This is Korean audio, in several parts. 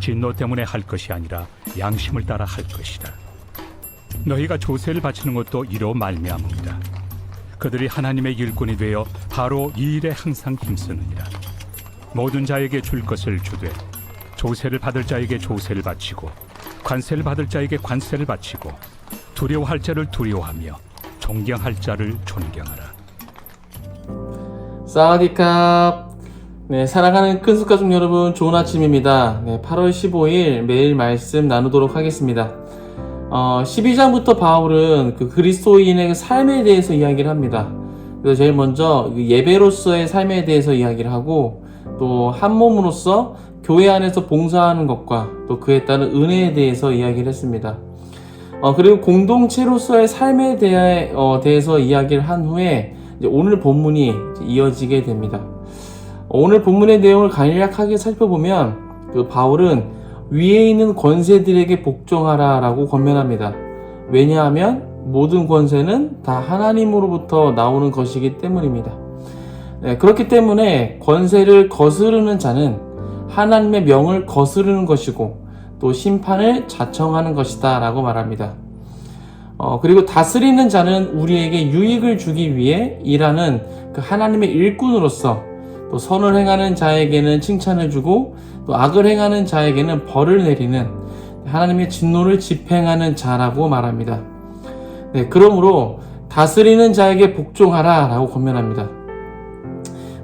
진노 때문에 할 것이 아니라 양심을 따라 할 것이다. 너희가 조세를 바치는 것도 이로 말미암음이다. 그들이 하나님의 일꾼이 되어 바로 이 일에 항상 힘쓰느니라. 모든 자에게 줄 것을 주되 조세를 받을 자에게 조세를 바치고 관세를 받을 자에게 관세를 바치고 두려워할 자를 두려워하며 존경할 자를 존경하라. 사와디캅. 네, 사랑하는 큰숙 가족 여러분, 좋은 아침입니다. 네, 8월 15일 매일 말씀 나누도록 하겠습니다. 어, 12장부터 바울은 그 그리스도인의 삶에 대해서 이야기를 합니다. 그래서 제일 먼저 그 예배로서의 삶에 대해서 이야기를 하고 또 한 몸으로서 교회 안에서 봉사하는 것과 또 그에 따른 은혜에 대해서 이야기를 했습니다. 어, 그리고 공동체로서의 삶에 대해, 어, 대해서 이야기를 한 후에 오늘 본문이 이어지게 됩니다. 오늘 본문의 내용을 간략하게 살펴보면 그 바울은 위에 있는 권세들에게 복종하라 라고 권면합니다. 왜냐하면 모든 권세는 다 하나님으로부터 나오는 것이기 때문입니다. 네, 그렇기 때문에 권세를 거스르는 자는 하나님의 명을 거스르는 것이고 또 심판을 자청하는 것이다 라고 말합니다. 어, 그리고 다스리는 자는 우리에게 유익을 주기 위해 일하는 그 하나님의 일꾼으로서 또 선을 행하는 자에게는 칭찬을 주고 또 악을 행하는 자에게는 벌을 내리는 하나님의 진노를 집행하는 자라고 말합니다. 네, 그러므로 다스리는 자에게 복종하라 라고 권면합니다.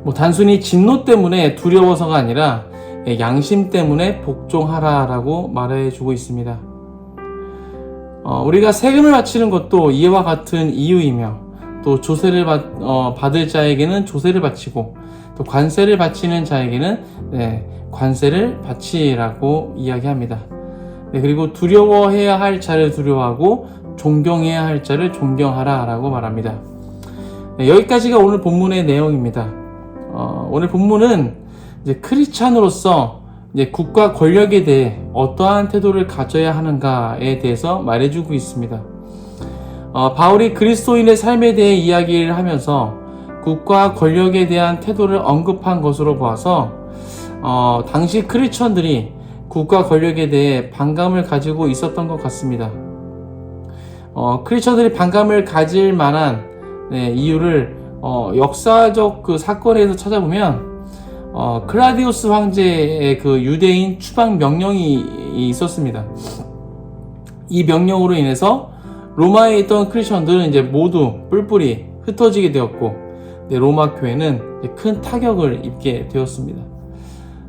뭐 단순히 진노 때문에 두려워서가 아니라 예, 양심 때문에 복종하라 라고 말해주고 있습니다. 어, 우리가 세금을 바치는 것도 이와 같은 이유이며 또 조세를 받, 어, 받을 자에게는 조세를 바치고 또 관세를 바치는 자에게는 네, 관세를 바치라고 이야기합니다. 네, 그리고 두려워해야 할 자를 두려워하고 존경해야 할 자를 존경하라 라고 말합니다. 네, 여기까지가 오늘 본문의 내용입니다. 어, 오늘 본문은 이제 크리스찬으로서 이제 국가 권력에 대해 어떠한 태도를 가져야 하는가에 대해서 말해주고 있습니다. 어, 바울이 그리스도인의 삶에 대해 이야기를 하면서 국가 권력에 대한 태도를 언급한 것으로 보아서 어, 당시 크리스천들이 국가 권력에 대해 반감을 가지고 있었던 것 같습니다. 어, 크리스천들이 반감을 가질 만한 네, 이유를 어, 역사적 그 사건에서 찾아보면 어, 클라디우스 황제의 그 유대인 추방 명령이 있었습니다. 이 명령으로 인해서 로마에 있던 크리스천들은 이제 모두 뿔뿔이 흩어지게 되었고 네, 로마 교회는 큰 타격을 입게 되었습니다.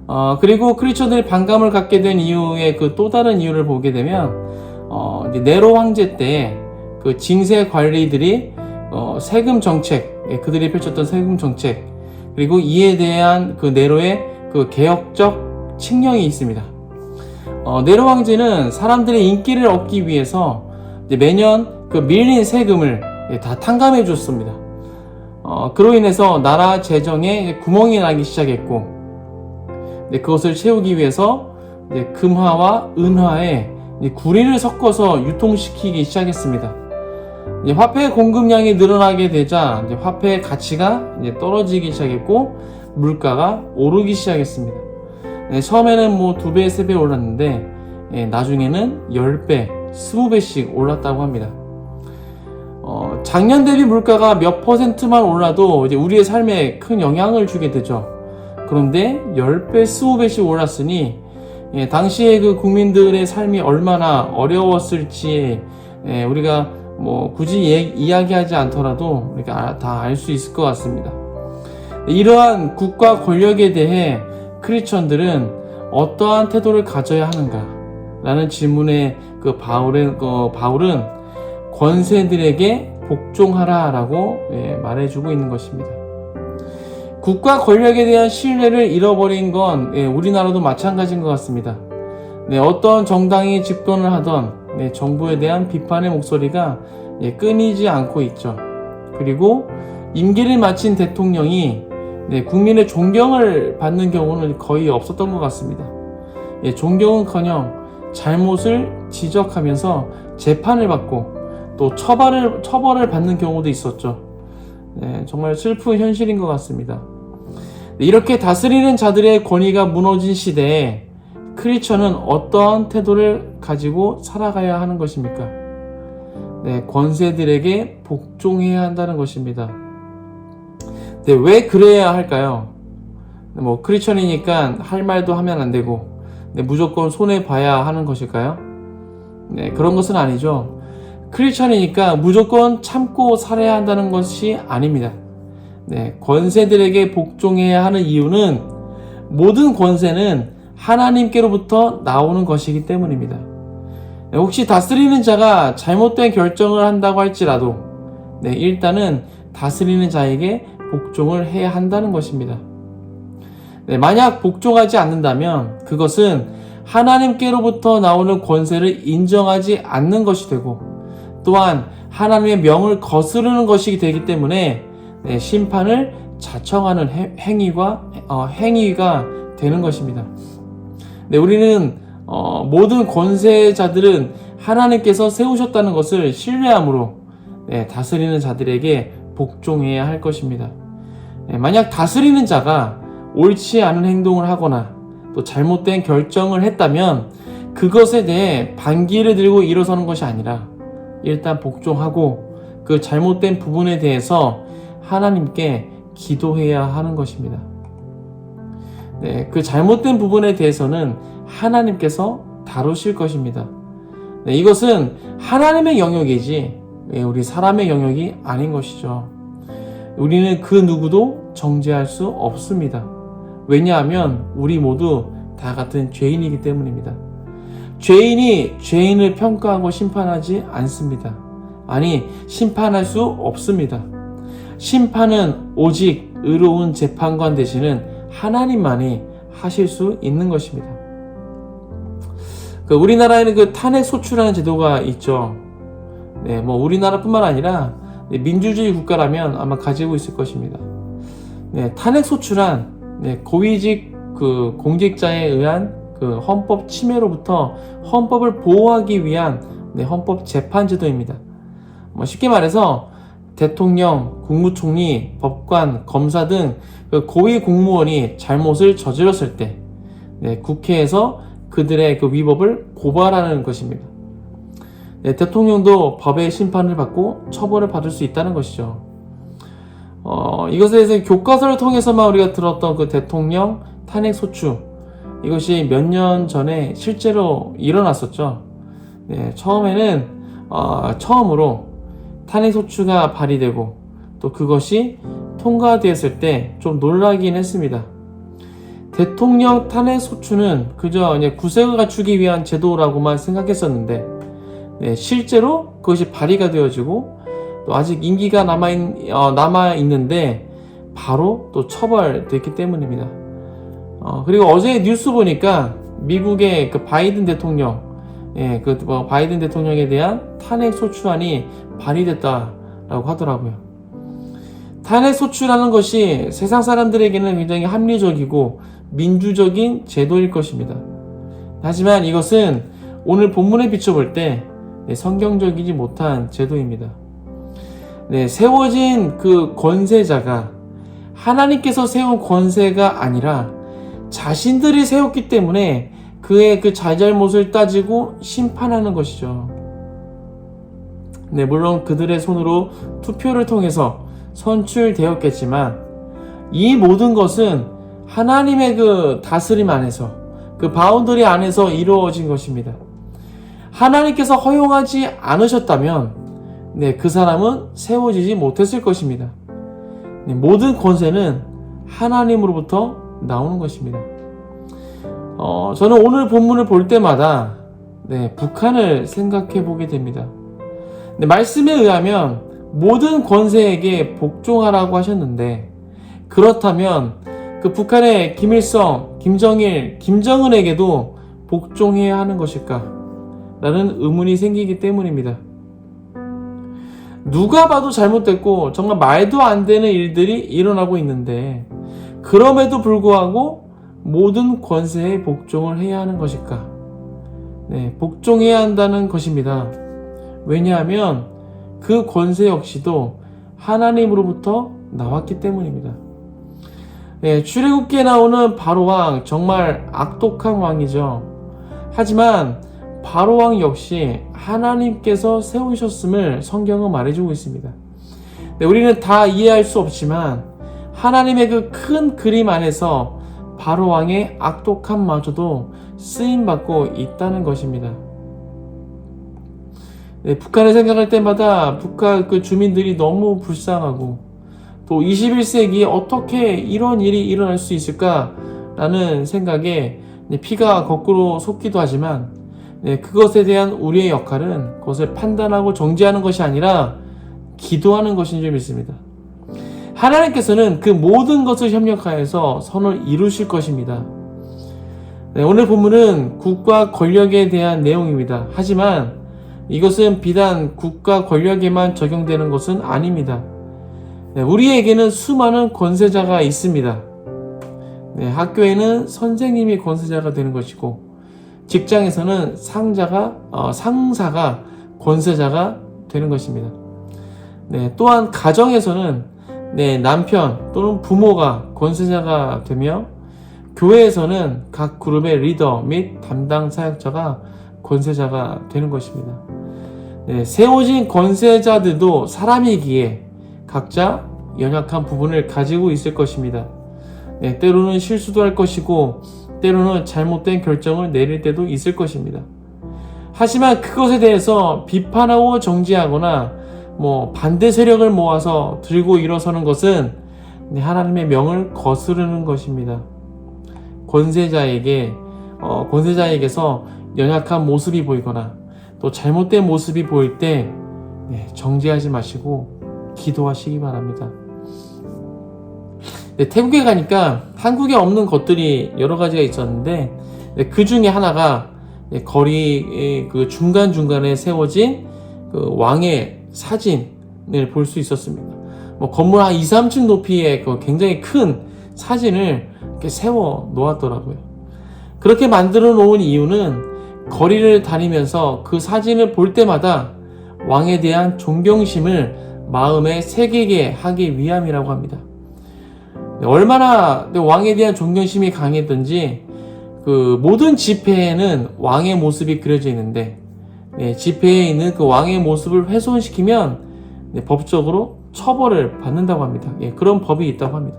어, 그리고 크리스천들이 반감을 갖게 된 이유의 그 또 다른 이유를 보게 되면 어, 네로 황제 때 그 징세 관리들이 어, 세금 정책, 예, 그들이 펼쳤던 세금 정책, 그리고 이에 대한 그 네로의 그 개혁적 칙령이 있습니다. 어, 네로 황제는 사람들의 인기를 얻기 위해서 매년 그 밀린 세금을 예, 다 탕감해 줬습니다. 어, 그로 인해서 나라 재정에 구멍이 나기 시작했고, 네, 그것을 채우기 위해서 금화와 은화에 구리를 섞어서 유통시키기 시작했습니다. 화폐 공급량이 늘어나게 되자 화폐의 가치가 떨어지기 시작했고 물가가 오르기 시작했습니다. 네, 처음에는 뭐 두 배, 세 배 올랐는데 예, 나중에는 10배, 20배씩 올랐다고 합니다. 어, 작년 대비 물가가 몇 퍼센트만 올라도 이제 우리의 삶에 큰 영향을 주게 되죠. 그런데 10배, 20배씩 올랐으니 예, 당시에 그 국민들의 삶이 얼마나 어려웠을지 예, 우리가 뭐 굳이 예- 이야기하지 않더라도 우리가 다 알 수 있을 것 같습니다. 이러한 국가 권력에 대해 크리스천들은 어떠한 태도를 가져야 하는가? 라는 질문에 그 바울은, 그 바울은 권세들에게 복종하라 라고 예, 말해주고 있는 것입니다. 국가 권력에 대한 신뢰를 잃어버린 건 예, 우리나라도 마찬가지인 것 같습니다. 네, 어떤 정당이 집권을 하던 네, 정부에 대한 비판의 목소리가 예, 끊이지 않고 있죠. 그리고 임기를 마친 대통령이 네, 국민의 존경을 받는 경우는 거의 없었던 것 같습니다. 예, 존경은커녕 잘못을 지적하면서 재판을 받고 또 처벌을 처벌을 받는 경우도 있었죠. 네, 정말 슬픈 현실인 것 같습니다. 네, 이렇게 다스리는 자들의 권위가 무너진 시대에 크리스천은 어떠한 태도를 가지고 살아가야 하는 것입니까? 네, 권세들에게 복종해야 한다는 것입니다. 네, 왜 그래야 할까요? 네, 뭐 크리스천이니까 할 말도 하면 안 되고 네, 무조건 손해 봐야 하는 것일까요? 네, 그런 것은 아니죠. 크리스천이니까 무조건 참고 살아야 한다는 것이 아닙니다. 네, 권세들에게 복종해야 하는 이유는 모든 권세는 하나님께로부터 나오는 것이기 때문입니다. 네, 혹시 다스리는 자가 잘못된 결정을 한다고 할지라도 네, 일단은 다스리는 자에게 복종을 해야 한다는 것입니다. 네, 만약 복종하지 않는다면 그것은 하나님께로부터 나오는 권세를 인정하지 않는 것이 되고 또한 하나님의 명을 거스르는 것이 되기 때문에 네, 심판을 자청하는 해- 행위가 어, 행위가 되는 것입니다. 네, 우리는 어, 모든 권세자들은 하나님께서 세우셨다는 것을 신뢰함으로 네, 다스리는 자들에게 복종해야 할 것입니다. 네, 만약 다스리는 자가 옳지 않은 행동을 하거나 또 잘못된 결정을 했다면 그것에 대해 반기를 들고 일어서는 것이 아니라 일단 복종하고 그 잘못된 부분에 대해서 하나님께 기도해야 하는 것입니다. 네, 그 잘못된 부분에 대해서는 하나님께서 다루실 것입니다. 네, 이것은 하나님의 영역이지 예, 우리 사람의 영역이 아닌 것이죠. 우리는 그 누구도 정죄할 수 없습니다. 왜냐하면 우리 모두 다 같은 죄인이기 때문입니다. 죄인이 죄인을 평가하고 심판하지 않습니다. 아니, 심판할 수 없습니다. 심판은 오직 의로운 재판관 되시는 하나님만이 하실 수 있는 것입니다. 그 우리나라에는 그 탄핵 소추라는 제도가 있죠. 네, 뭐 우리나라뿐만 아니라 네, 민주주의 국가라면 아마 가지고 있을 것입니다. 네, 탄핵 소추란 네, 고위직 그 공직자에 의한 그 헌법 침해로부터 헌법을 보호하기 위한 네, 헌법 재판 제도입니다. 뭐 쉽게 말해서 대통령, 국무총리, 법관, 검사 등 그 고위 공무원이 잘못을 저질렀을 때 네, 국회에서 그들의 그 위법을 고발하는 것입니다. 네, 대통령도 법의 심판을 받고 처벌을 받을 수 있다는 것이죠. 어, 이것에 대해서 교과서를 통해서만 우리가 들었던 그 대통령 탄핵 소추 이것이 몇 년 전에 실제로 일어났었죠. 네, 처음에는 어, 처음으로 탄핵 소추가 발의되고 또 그것이 통과되었을 때 좀 놀라긴 했습니다. 대통령 탄핵 소추는 그저 구색을 갖추기 위한 제도라고만 생각했었는데 네, 실제로 그것이 발의가 되어지고 또 아직 임기가 남아 있, 어, 남아 있는데 바로 또 처벌됐기 때문입니다. 어, 그리고 어제 뉴스 보니까 미국의 그 바이든 대통령, 예, 그 뭐 바이든 대통령에 대한 탄핵 소추안이 발의됐다라고 하더라고요. 탄핵 소추라는 것이 세상 사람들에게는 굉장히 합리적이고 민주적인 제도일 것입니다. 하지만 이것은 오늘 본문에 비춰볼 때 네, 성경적이지 못한 제도입니다. 네, 세워진 그 권세자가 하나님께서 세운 권세가 아니라 자신들이 세웠기 때문에 그의 그 잘잘못을 따지고 심판하는 것이죠. 네, 물론 그들의 손으로 투표를 통해서 선출되었겠지만 이 모든 것은 하나님의 그 다스림 안에서 그 바운더리 안에서 이루어진 것입니다. 하나님께서 허용하지 않으셨다면 네, 그 사람은 세워지지 못했을 것입니다. 네, 모든 권세는 하나님으로부터 나오는 것입니다. 어, 저는 오늘 본문을 볼 때마다 네, 북한을 생각해 보게 됩니다. 네, 말씀에 의하면 모든 권세에게 복종하라고 하셨는데 그렇다면 그 북한의 김일성, 김정일, 김정은에게도 복종해야 하는 것일까? 라는 의문이 생기기 때문입니다. 누가 봐도 잘못됐고 정말 말도 안 되는 일들이 일어나고 있는데 그럼에도 불구하고 모든 권세에 복종을 해야 하는 것일까? 네, 복종해야 한다는 것입니다. 왜냐하면 그 권세 역시도 하나님으로부터 나왔기 때문입니다. 네, 출애굽기에 나오는 바로 왕 정말 악독한 왕이죠. 하지만 바로왕 역시 하나님께서 세우셨음을 성경은 말해주고 있습니다. 네, 우리는 다 이해할 수 없지만 하나님의 그 큰 그림 안에서 바로왕의 악독함마저도 쓰임받고 있다는 것입니다. 네, 북한을 생각할 때마다 북한 그 주민들이 너무 불쌍하고 또 21세기에 어떻게 이런 일이 일어날 수 있을까라는 생각에 네, 피가 거꾸로 솟기도 하지만 네, 그것에 대한 우리의 역할은 그것을 판단하고 정지하는 것이 아니라 기도하는 것인 줄 믿습니다. 하나님께서는 그 모든 것을 협력하여서 선을 이루실 것입니다. 네, 오늘 본문은 국가 권력에 대한 내용입니다. 하지만 이것은 비단 국가 권력에만 적용되는 것은 아닙니다. 네, 우리에게는 수많은 권세자가 있습니다. 네, 학교에는 선생님이 권세자가 되는 것이고, 직장에서는 상자가, 어, 상사가 권세자가 되는 것입니다. 네, 또한 가정에서는 네, 남편 또는 부모가 권세자가 되며, 교회에서는 각 그룹의 리더 및 담당 사역자가 권세자가 되는 것입니다. 네, 세워진 권세자들도 사람이기에 각자 연약한 부분을 가지고 있을 것입니다. 네, 때로는 실수도 할 것이고, 때로는 잘못된 결정을 내릴 때도 있을 것입니다. 하지만 그것에 대해서 비판하고 정지하거나 뭐 반대 세력을 모아서 들고 일어서는 것은 네, 하나님의 명을 거스르는 것입니다. 권세자에게 어, 권세자에게서 연약한 모습이 보이거나 또 잘못된 모습이 보일 때 네, 정지하지 마시고 기도하시기 바랍니다. 네, 태국에 가니까 한국에 없는 것들이 여러 가지가 있었는데 네, 그 중에 하나가 네, 거리 그 중간 중간에 세워진 그 왕의 사진을 볼 수 있었습니다. 뭐 건물 한 2, 3층 높이의 그 굉장히 큰 사진을 이렇게 세워 놓았더라고요. 그렇게 만들어 놓은 이유는 거리를 다니면서 그 사진을 볼 때마다 왕에 대한 존경심을 마음에 새기게 하기 위함이라고 합니다. 네, 얼마나 왕에 대한 존경심이 강했던지 그 모든 지폐에는 왕의 모습이 그려져 있는데 네, 지폐에 있는 그 왕의 모습을 훼손시키면 네, 법적으로 처벌을 받는다고 합니다. 예, 그런 법이 있다고 합니다.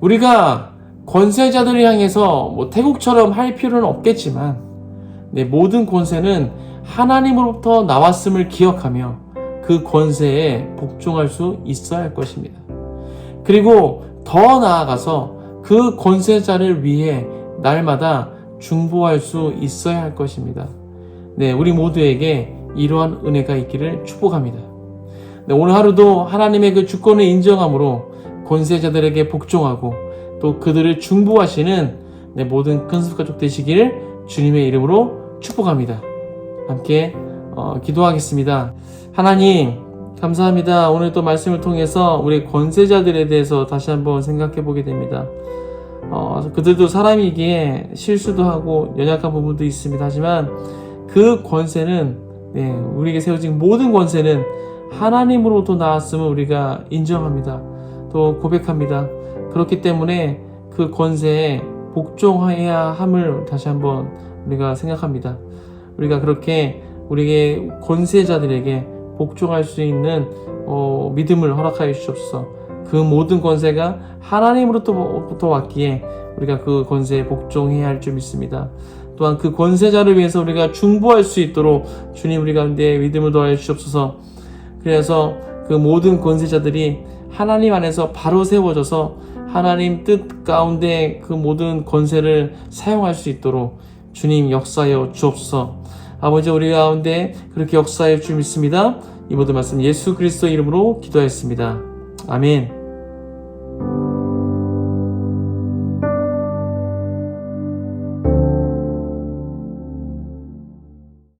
우리가 권세자들을 향해서 뭐 태국처럼 할 필요는 없겠지만 네, 모든 권세는 하나님으로부터 나왔음을 기억하며 그 권세에 복종할 수 있어야 할 것입니다. 그리고 더 나아가서 그 권세자를 위해 날마다 중보할 수 있어야 할 것입니다. 네, 우리 모두에게 이러한 은혜가 있기를 축복합니다. 네, 오늘 하루도 하나님의 그 주권을 인정함으로 권세자들에게 복종하고 또 그들을 중보하시는 네, 모든 큰습 가족 되시기를 주님의 이름으로 축복합니다. 함께 어, 기도하겠습니다. 하나님 감사합니다. 오늘 또 말씀을 통해서 우리 권세자들에 대해서 다시 한번 생각해 보게 됩니다. 어, 그들도 사람이기에 실수도 하고 연약한 부분도 있습니다. 하지만 그 권세는 네, 우리에게 세워진 모든 권세는 하나님으로부터 나왔음을 우리가 인정합니다. 또 고백합니다. 그렇기 때문에 그 권세에 복종해야 함을 다시 한번 우리가 생각합니다. 우리가 그렇게 우리에게 권세자들에게 복종할 수 있는 어, 믿음을 허락하여 주시옵소서. 그 모든 권세가 하나님으로부터 왔기에 우리가 그 권세에 복종해야 할 줄 믿습니다. 또한 그 권세자를 위해서 우리가 중보할 수 있도록 주님 우리 가운데 믿음을 더하여 주옵소서. 그래서 그 모든 권세자들이 하나님 안에서 바로 세워져서 하나님 뜻 가운데 그 모든 권세를 사용할 수 있도록 주님 역사하여 주옵소서. 아버지 우리 가운데 그렇게 역사하여 주 믿습니다. 이 모든 말씀 예수 그리스도 이름으로 기도하였습니다. 아멘.